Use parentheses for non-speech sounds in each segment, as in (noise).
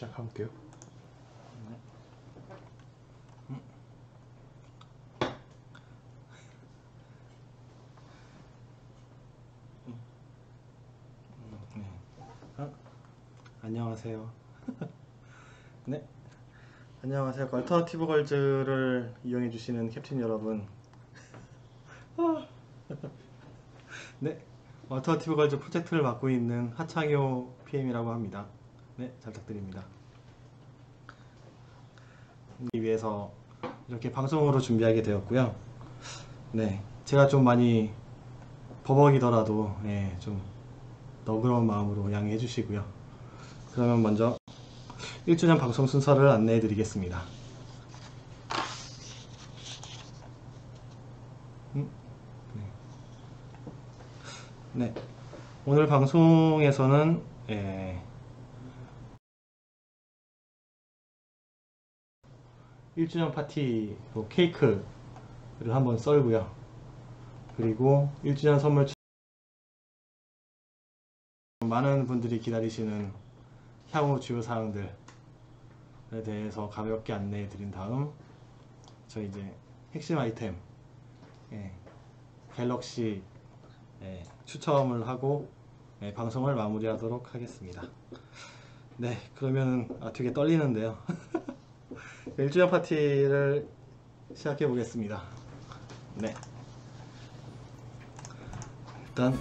시작할게요. 네. 아, 안녕하세요. (laughs) 네. 안녕하세요. 얼터너티브 걸즈를 이용해 주시는 캡틴 여러분. 아. (laughs) 네. 얼터너티브 걸즈 프로젝트를 맡고 있는 하창효 PM이라고 합니다. 네, 잘 부탁드립니다. 이 위해서 이렇게 방송으로 준비하게 되었고요. 네, 제가 좀 많이 버벅이더라도 예, 좀 너그러운 마음으로 양해해 주시고요. 그러면 먼저 1주년 방송 순서를 안내해 드리겠습니다. 음, 네. 네, 오늘 방송에서는 예, 1주년 파티로 케이크를 한번 썰고요. 그리고 1주년 선물 많은 분들이 기다리시는 향후 주요 사항들에 대해서 가볍게 안내해 드린 다음 저 이제 핵심 아이템 예, 갤럭시 예, 추첨을 하고 예, 방송을 마무리하도록 하겠습니다. 네, 그러면 아, 되게 떨리는데요. (laughs) 1주년 파티를 시작해 보겠습니다. 네. 일단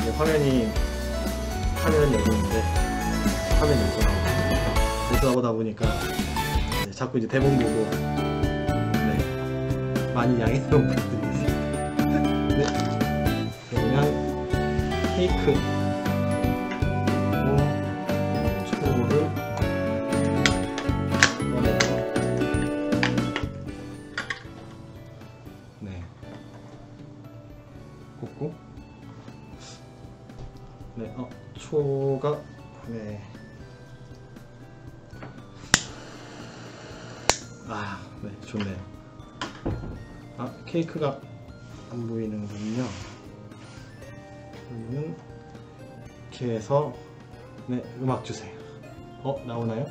이게 화면이 화면은 여기 있는데 화면이 여기서 나오고 여기서 나오다 보니까 네, 자꾸 이제 대본 보고 네, 많이 양해 좀 부탁드리겠습니다. 네. 그러면 케이크 초가, 네. 아, 네, 좋네요. 아, 케이크가 안 보이는군요. 그러면은, 이렇게 해서, 네, 음악 주세요. 어, 나오나요?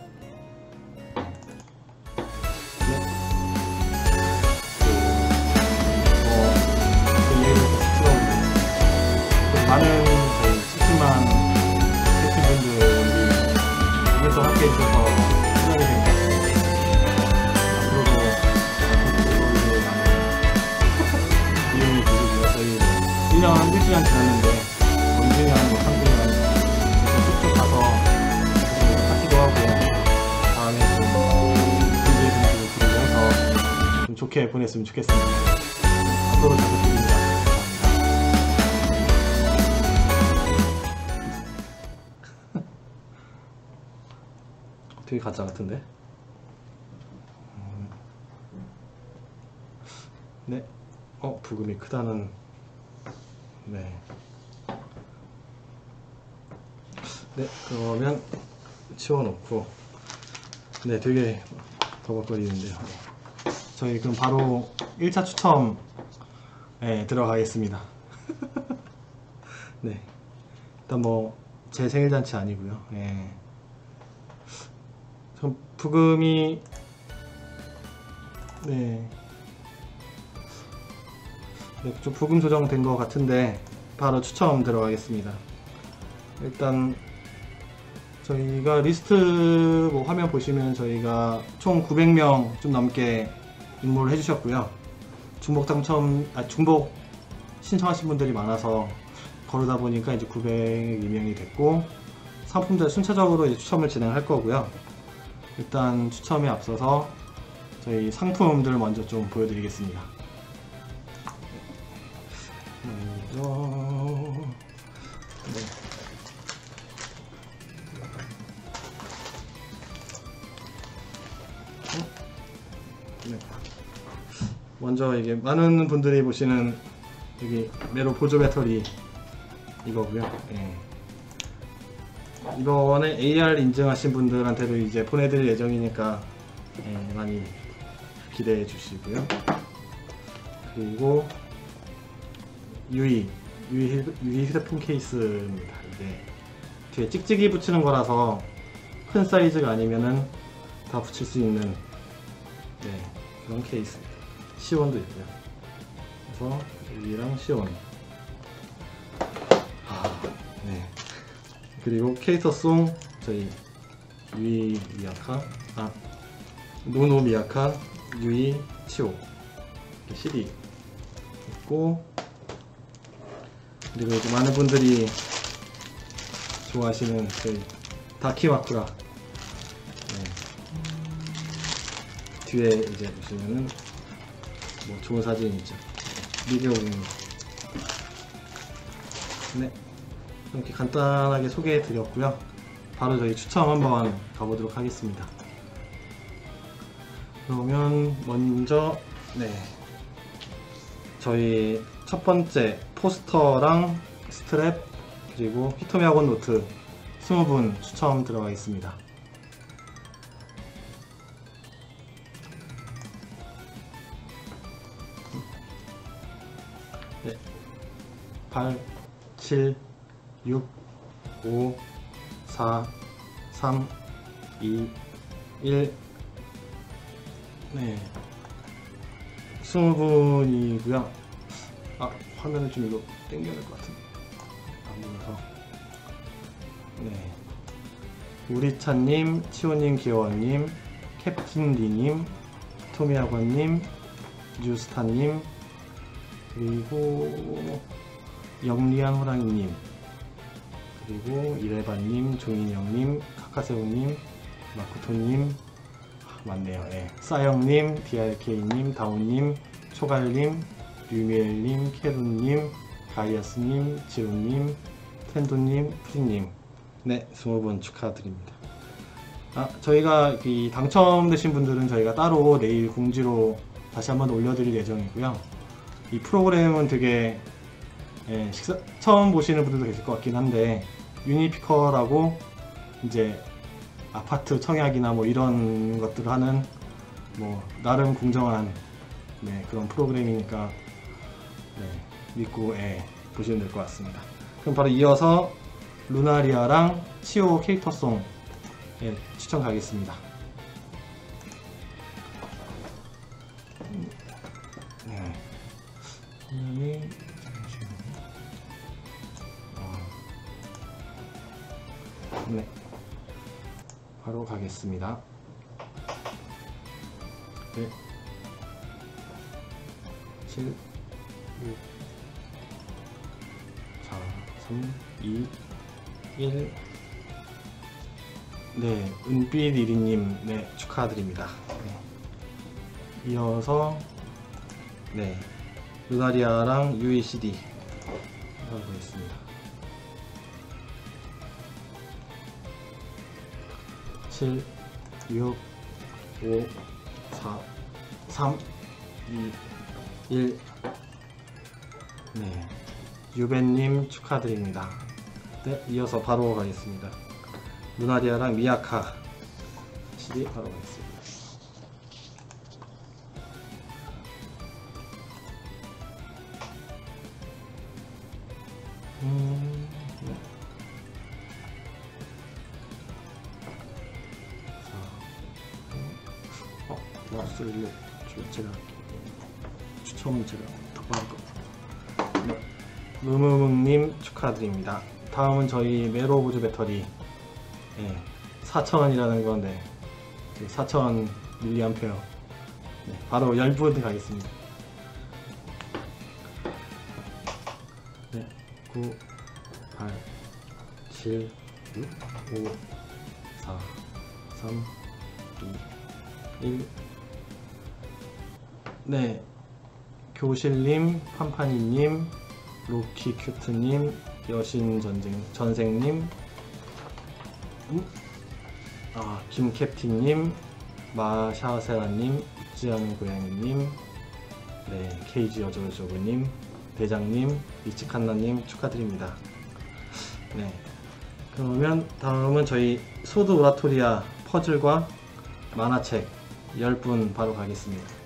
좋게 보냈으면 좋겠습니다. 앞으로 잘 부탁드립니다. 되게 가짜 같은데? 음. 네. 어, 부금이 크다는. 네. 네, 그러면 치워놓고. 네, 되게 버벅거리는데요. 저희 그럼 바로 1차 추첨 에 들어가겠습니다. (laughs) 네. 일단 뭐 제 생일 잔치 아니고요. 예. 전 부금이 네. 네, 좀 부금 조정된 것 같은데 바로 추첨 들어가겠습니다. 일단 저희가 리스트 뭐 화면 보시면 저희가 총 900명 좀 넘게 입모를 해주셨고요. 중복 당첨, 아, 중복 신청하신 분들이 많아서 거르다 보니까 이제 902명이 됐고 상품들 순차적으로 이제 추첨을 진행할 거고요. 일단 추첨에 앞서서 저희 상품들을 먼저 좀 보여드리겠습니다. 먼저 네. 네. 먼저 이게 많은 분들이 보시는 여기 메로 보조 배터리 이거고요. 예. 이번에 AR 인증하신 분들한테도 이제 보내드릴 예정이니까 예, 많이 기대해 주시고요. 그리고 UI, 휴- UI 휴대폰 케이스입니다. 이게 뒤에 찍찍이 붙이는 거라서 큰 사이즈가 아니면은 다 붙일 수 있는 네, 그런 케이스입니다. 시원도 있고요. 그래서 여기랑 시원. 아, 네. 그리고 케이터송 저희 유이 미야카 아 노노 미야카 유이 치오 CD 있고 그리고 이제 많은 분들이 좋아하시는 저희 다키와쿠라 네. 뒤에 이제 보시면은 뭐 좋은 사진 있죠. 미디어입니다 네. 이렇게 간단하게 소개해 드렸고요. 바로 저희 추첨 한번 가보도록 하겠습니다. 그러면 먼저 네. 저희 첫 번째 포스터랑 스트랩 그리고 히토미 학원 노트 20분 추첨 들어가겠습니다. 8, 7, 6, 5, 4, 3, 2, 1. 네. 20분이고요. 아, 화면을 좀 이거 당겨야 될 것 같은데. 안 보여서. 네. 우리차님, 치호님, 기어원님, 캡틴리님, 토미학원님, 뉴스타님, 그리고 영리한 호랑이님, 그리고 이레바님, 종인영님, 카카세오님, 마쿠토님, 아, 맞네요. 예. 싸영님, DRK님, 다운님, 초갈님, 류미엘님, 케룬님, 가이아스님, 지훈님, 텐도님, 푸디님. 네, 20분 축하드립니다. 아, 저희가 이 당첨되신 분들은 저희가 따로 내일 공지로 다시 한번 올려드릴 예정이고요. 이 프로그램은 되게 예, 식사, 처음 보시는 분들도 계실 것 같긴 한데 유니피커라고 이제 아파트 청약이나 뭐 이런 것들을 하는 뭐 나름 공정한 네, 그런 프로그램이니까 네, 믿고 예, 보시면 될 것 같습니다. 그럼 바로 이어서 루나리아랑 치오 캐릭터송 예, 추천 가겠습니다. 바로 가겠습니다. 네. 7, 6, 4, 3, 2, 1. 네, 은빛 이리님, 네, 축하드립니다. 네. 이어서, 네, 루나리아랑 UECD 하고 있습니다. 7, 6, 5, 4, 3, 2, 1. 네. 유벤님 축하드립니다. 네, 이어서 바로 가겠습니다. 루나리아랑 미야카 CD 바로 가겠습니다. 축하드립니다. 다음은 저희 메로보즈 배터리 예, 4,000원이라는 건데 4,000 밀리암페어 네, 바로 10분 가겠습니다. 네, 9, 8, 7, 6, 5, 4, 3, 2, 1 네, 교실님, 판파니님, 로키 큐트님, 여신 전쟁, 전생님, 음? 아, 김캡틴님, 마샤세라님, 않은 고양이님, 네, 케이지 여조조브님, 대장님, 이치칸나님 축하드립니다. 네. 그러면 다음은 저희 소드 오라토리아 퍼즐과 만화책 10분 바로 가겠습니다.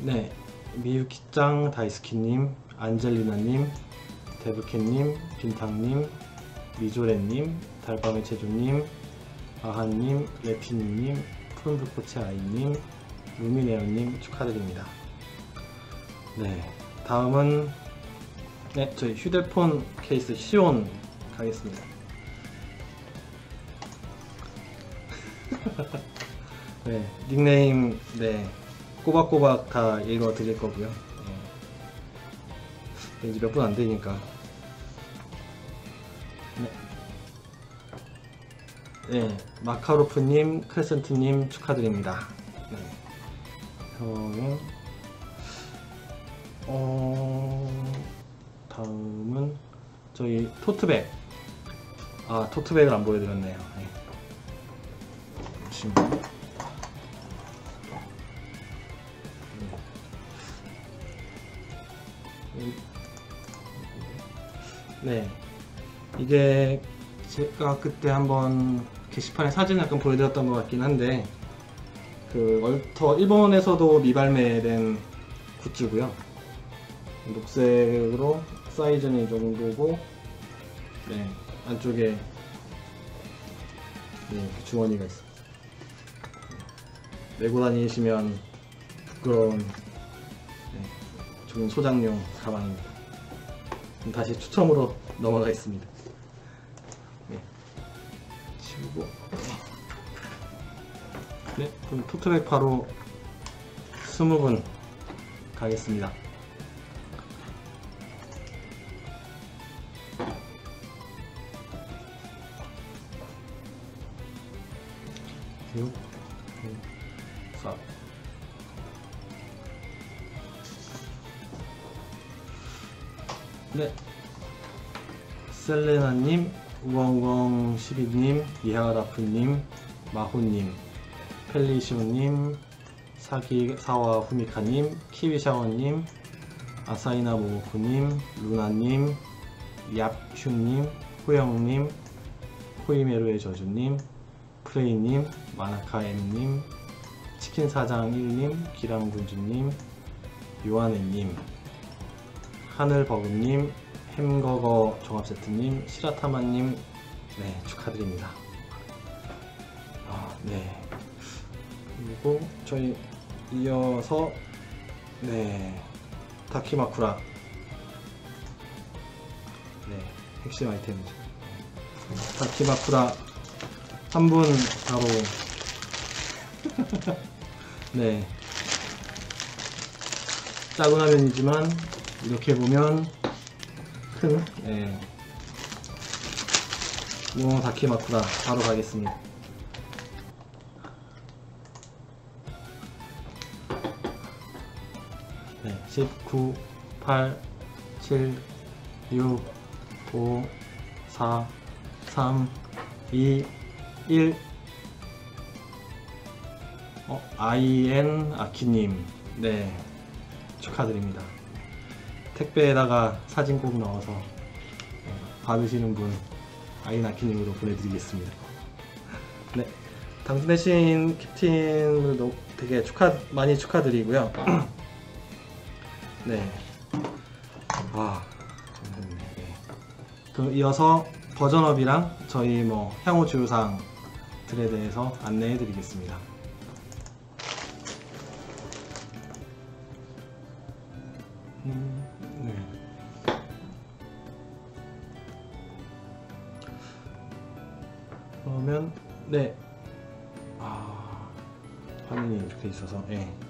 네, 미유키짱 다이스키님, 안젤리나님, 데브캣님, 빈탕님, 미조레님, 달밤의 제주님, 아하님, 레피니님, 푸른불꽃의 아이님, 루미네온님 축하드립니다. 네, 다음은 네, 저희 휴대폰 케이스 시온 가겠습니다. (laughs) 네, 닉네임 네 꼬박꼬박 다 읽어 드릴 거고요. 네. 이제 몇 분 안 되니까. 네. 네, 마카로프님, 크레센트님 축하드립니다. 네. 다음은 어 다음은 저희 토트백. 아 토트백을 안 보여드렸네요. 네. 보시면. 네. 이게 제가 그때 한번 게시판에 사진 약간 보여드렸던 것 같긴 한데 그 얼터 일본에서도 미발매된 굿즈고요. 녹색으로 사이즈는 이 정도고 네 안쪽에 네, 주머니가 있어요. 메고 다니시면 부끄러운 네, 좋은 소장용 가방입니다. 다시 추첨으로 넘어가겠습니다. 네. 치우고. 네, 그럼 토트백 바로 20분 가겠습니다. 육, 사. 이하라프님, 마호님, 펠리시오님, 사기 사와 후미카님, 키위샤워님, 아사이나 모모코님, 루나님, 얍휴님, 호영님, 호이메루의 저주님, 프레이님, 마나카엠님, 치킨사장 1님, 기랑군주님, 요하네님, 하늘버금님, 햄버거 종합세트님, 시라타마님, 네, 축하드립니다. 아, 네. 그리고 저희 이어서, 네, 다키마쿠라. 네, 핵심 아이템이죠. 다키마쿠라 한 분 바로, (laughs) 네. 작은 화면이지만 이렇게 보면 큰 예. 우엉 다키마쿠라 바로 가겠습니다. 네, 19, 8, 7, 6, 5, 4, 3, 2, 1 어, IN 아키님 네 축하드립니다. 택배에다가 사진 꼭 넣어서 네, 받으시는 분 아이나키님으로 보내드리겠습니다. 네, 당첨되신 캡틴들도 되게 축하 많이 축하드리고요. (clears throat) 네, 와, 감사합니다. 네. 그럼 이어서 버전업이랑 저희 뭐 향후 주요사항들에 대해서 안내해드리겠습니다. 음, 네. 그러면 네. 아, 화면이 이렇게 있어서 예.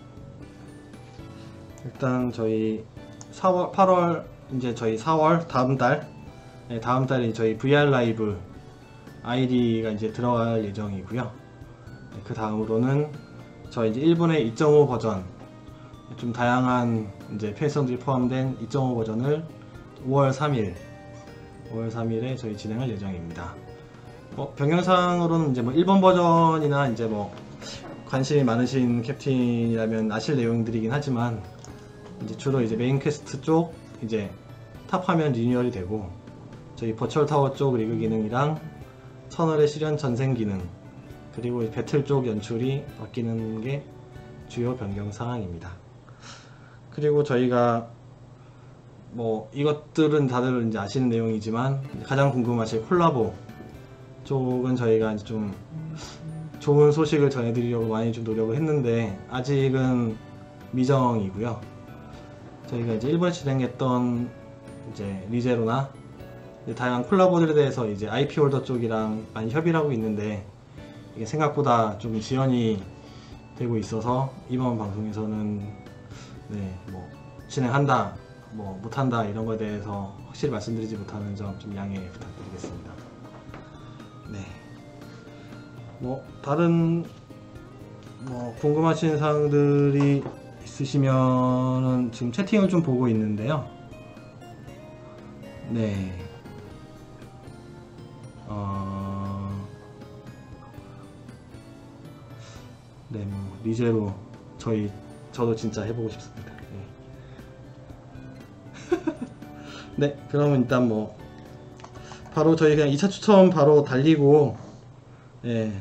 일단 저희 4월 8월 이제 저희 4월 다음 달 네, 다음 달에 저희 VR 라이브 아이디가 이제 들어갈 예정이고요. 네, 그 다음으로는 저희 이제 일본의 2.5 버전 좀 다양한 이제 편의성들이 포함된 2.5 버전을 5월 3일 5월 3일에 저희 진행할 예정입니다. 뭐 변경사항으로는 이제 뭐 1번 버전이나 이제 뭐 관심이 많으신 캡틴이라면 아실 내용들이긴 하지만 이제 주로 이제 메인 퀘스트 쪽 이제 탑 화면 리뉴얼이 되고 저희 버추얼 타워 쪽 리그 기능이랑 터널의 실현 전생 기능 그리고 배틀 쪽 연출이 바뀌는 게 주요 변경 사항입니다. 그리고 저희가 뭐 이것들은 다들 이제 아시는 내용이지만 가장 궁금하실 콜라보 쪽은 저희가 좀 좋은 소식을 전해드리려고 많이 좀 노력을 했는데 아직은 미정이고요. 저희가 이제 일본 진행했던 이제 리제로나 이제 다양한 콜라보들에 대해서 이제 IP 홀더 쪽이랑 많이 협의를 하고 있는데 이게 생각보다 좀 지연이 되고 있어서 이번 방송에서는 네, 뭐 진행한다, 뭐 못한다 이런 거에 대해서 확실히 말씀드리지 못하는 점 좀 양해 부탁드리겠습니다. 네. 뭐 다른 뭐 궁금하신 사항들이 있으시면은 지금 채팅을 좀 보고 있는데요. 네. 어... 네, 뭐 리제로 저희 저도 진짜 해보고 싶습니다. 네. (laughs) 네, 그러면 일단 뭐 바로 저희 그냥 2차 추첨 바로 달리고 예,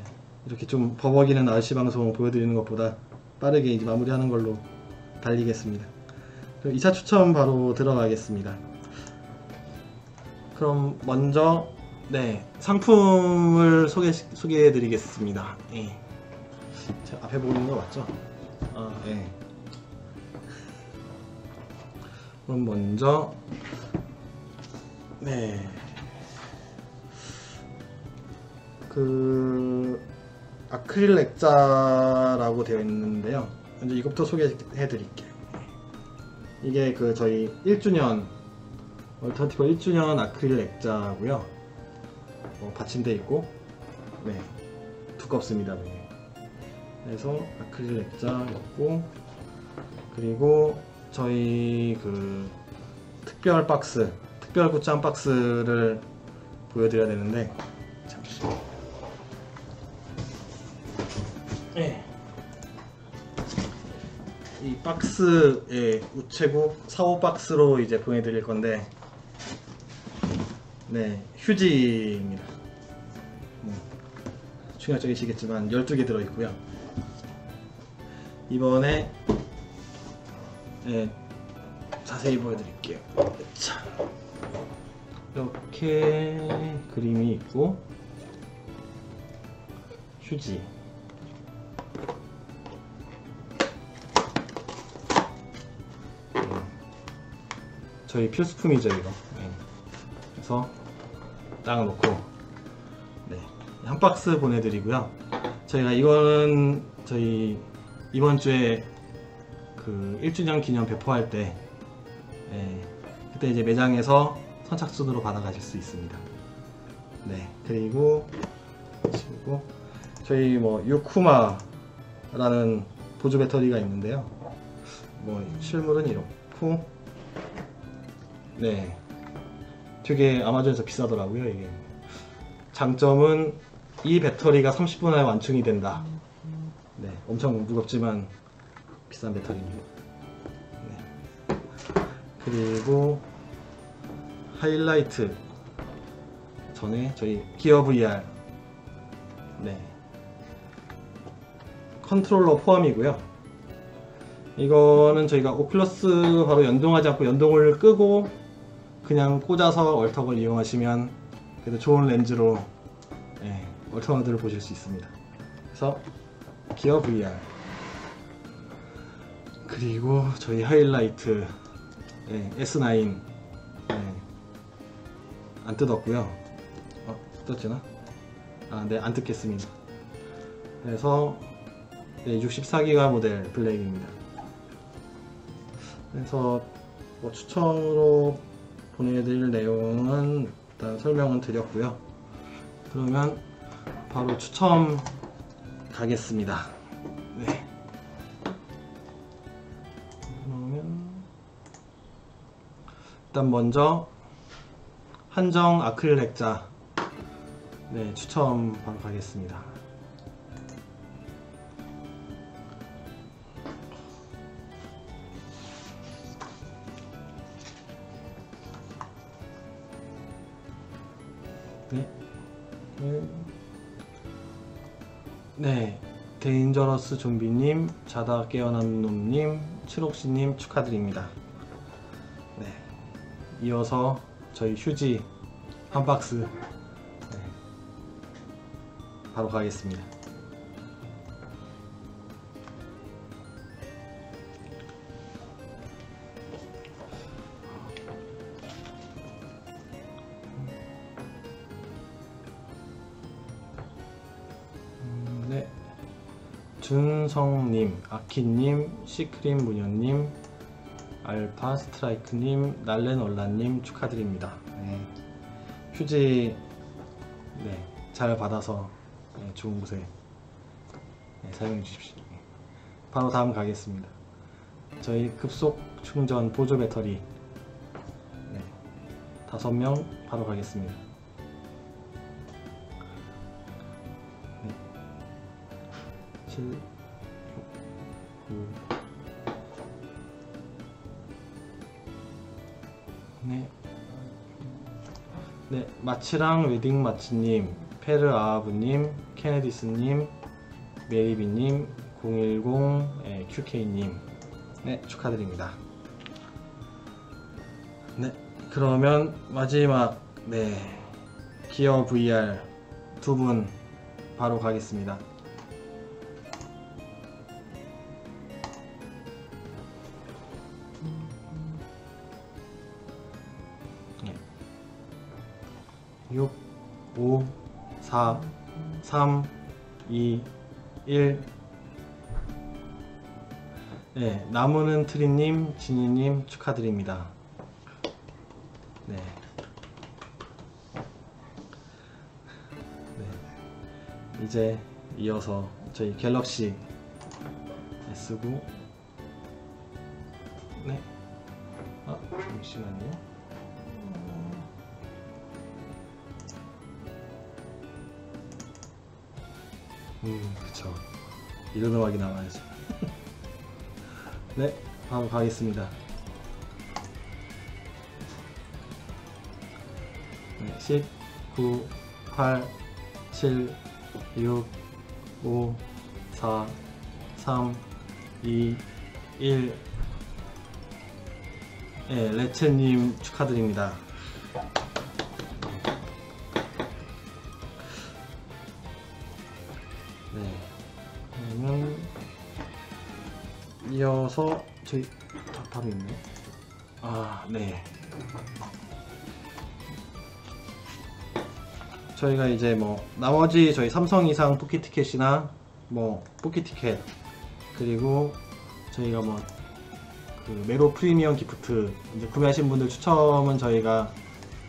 이렇게 좀 버벅이는 아저씨 방송 보여드리는 것보다 빠르게 이제 마무리하는 걸로 달리겠습니다. 그럼 2차 추첨 바로 들어가겠습니다. 그럼 먼저 네 상품을 소개 소개해 드리겠습니다. 예. 제 앞에 보이는 거 맞죠? 아, 네. 그럼 먼저 네. 그 아크릴 액자라고 되어 있는데요. 먼저 이것부터 소개해 드릴게요. 이게 그 저희 1주년 얼터티버 1주년 아크릴 액자고요. 어, 받침돼 있고 네 두껍습니다. 네. 그래서 아크릴 액자였고 그리고 저희 그 특별 박스 특별 굿장 박스를 보여드려야 되는데 박스에 우체국 사호 박스로 이제 보내드릴 건데 네 휴지입니다. 뭐, 충격적이시겠지만 12개 들어있고요. 이번에 네, 자세히 보여드릴게요. 자, 이렇게 그림이 있고 휴지 저희 필수품이죠 이거. 네. 그래서 딱 놓고 네. 한 박스 보내드리고요. 저희가 이거는 저희 이번 주에 그 1주년 기념 배포할 때 네. 그때 이제 매장에서 선착순으로 받아가실 수 있습니다. 네. 그리고 그리고. 저희 뭐 유쿠마라는 보조 배터리가 있는데요. 뭐 실물은 이렇고 네. 되게 아마존에서 비싸더라고요, 이게. 장점은 이 배터리가 30분 안에 완충이 된다. 네. 엄청 무겁지만 비싼 배터리입니다. 네. 그리고 하이라이트 전에 저희 기어 VR 네. 컨트롤러 포함이고요. 이거는 저희가 오클러스 바로 연동하지 않고 연동을 끄고 그냥 꽂아서 얼터걸 이용하시면 그래도 좋은 렌즈로 예, 얼터너드를 보실 수 있습니다. 그래서 기어 VR 그리고 저희 하이라이트 예, S9 예, 안 뜯었고요. 어, 뜯었지나? 아, 네, 안 뜯겠습니다. 그래서 네, 64기가 모델 블랙입니다. 그래서 뭐 추천으로 보내드릴 내용은 일단 설명은 드렸고요. 그러면 바로 추첨 가겠습니다. 네. 그러면 일단 먼저 한정 아크릴 액자 네 추첨 바로 가겠습니다. 네. 데인저러스 좀비님, 자다 깨어난 놈님, 칠옥씨님 축하드립니다. 네. 이어서 저희 휴지 한 박스 네. 바로 가겠습니다. 준성님, 아키님, 시크림 무녀님, 알파 스트라이크님, 날렌올라님 축하드립니다. 네. 휴지 네, 잘 받아서 네, 좋은 곳에 네, 사용해 주십시오. 네. 바로 다음 가겠습니다. 저희 급속 충전 보조 배터리 네, 다섯 명 바로 가겠습니다. 7, 6, 9, 네. 네, 마치랑 웨딩 마치님, 페르 아아브님, 케네디스님, 메이비님, 010 예, QK님, 네 축하드립니다. 네, 그러면 마지막 네 기어 VR 두 분 바로 가겠습니다. 4, 3, 2, 1. 네, 나무는 트리님, 진이님 축하드립니다. 네. 네. 이제 이어서 저희 갤럭시 S고 네. 아, 잠시만요. 음, 그쵸. 음악이 나와야죠. (laughs) 네, 바로 가겠습니다. 네, 10, 9, 8, 7, 6, 5, 4, 3, 2, 1. 네, 레체님 축하드립니다. 네. 그러면 이어서 저희 다, 바로 있네. 아, 네. 저희가 이제 뭐 나머지 저희 삼성 이상 포켓 티켓이나 뭐 포켓 티켓 그리고 저희가 뭐 그 메로 프리미엄 기프트 이제 구매하신 분들 추첨은 저희가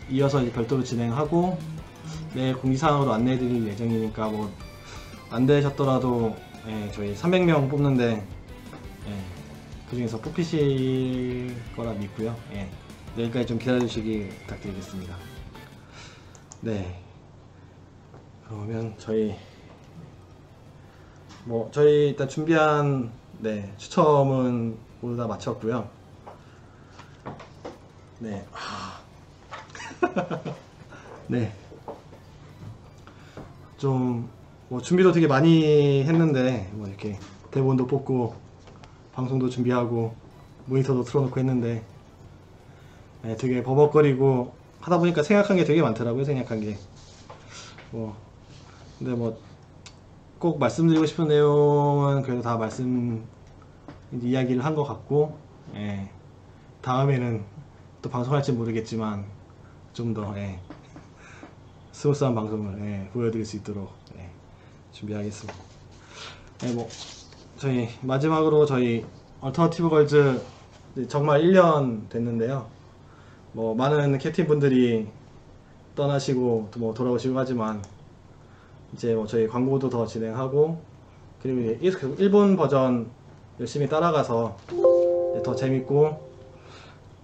이어서 이제 별도로 진행하고 내일 공지사항으로 안내해드릴 예정이니까 뭐 안 되셨더라도 예, 저희 300명 뽑는데 예, 그 중에서 뽑히실 거라 믿고요. 예, 내일까지 좀 기다려주시기 부탁드리겠습니다. 네. 그러면 저희 뭐 저희 일단 준비한 네 추첨은 모두 다 마쳤고요. 네. 아. (laughs) 네. 좀 뭐 준비도 되게 많이 했는데 뭐 이렇게 대본도 뽑고 방송도 준비하고 모니터도 틀어놓고 했는데 네, 되게 버벅거리고 하다 보니까 생각한 게 되게 많더라고요 생각한 게. 뭐 근데 뭐 꼭 말씀드리고 싶은 내용은 그래도 다 말씀 이야기를 한 것 같고 예, 다음에는 또 방송할지 모르겠지만 좀더 예, 스무스한 방송을 예, 보여드릴 수 있도록 예, 준비하겠습니다. 예, 뭐 저희 마지막으로 저희 얼터너티브 걸즈 정말 1년 됐는데요. 뭐 많은 캡틴 분들이 떠나시고 또 뭐 돌아오시고 하지만 이제 뭐 저희 광고도 더 진행하고 그리고 이제 일본 버전 열심히 따라가서 더 재밌고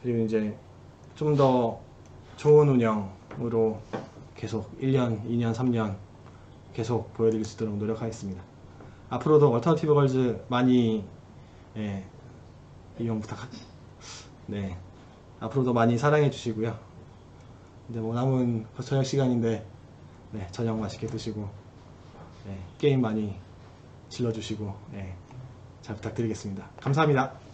그리고 이제 좀 더 좋은 운영으로 계속 1년, 2년, 3년 계속 보여드릴 수 있도록 노력하겠습니다. 앞으로도 얼터너티브 걸즈 많이 예, 이용 부탁. 네, 앞으로도 많이 사랑해 주시고요. 이제 뭐 남은 저녁 시간인데 네, 저녁 맛있게 드시고 네, 게임 많이 질러주시고 네, 잘 부탁드리겠습니다. 감사합니다.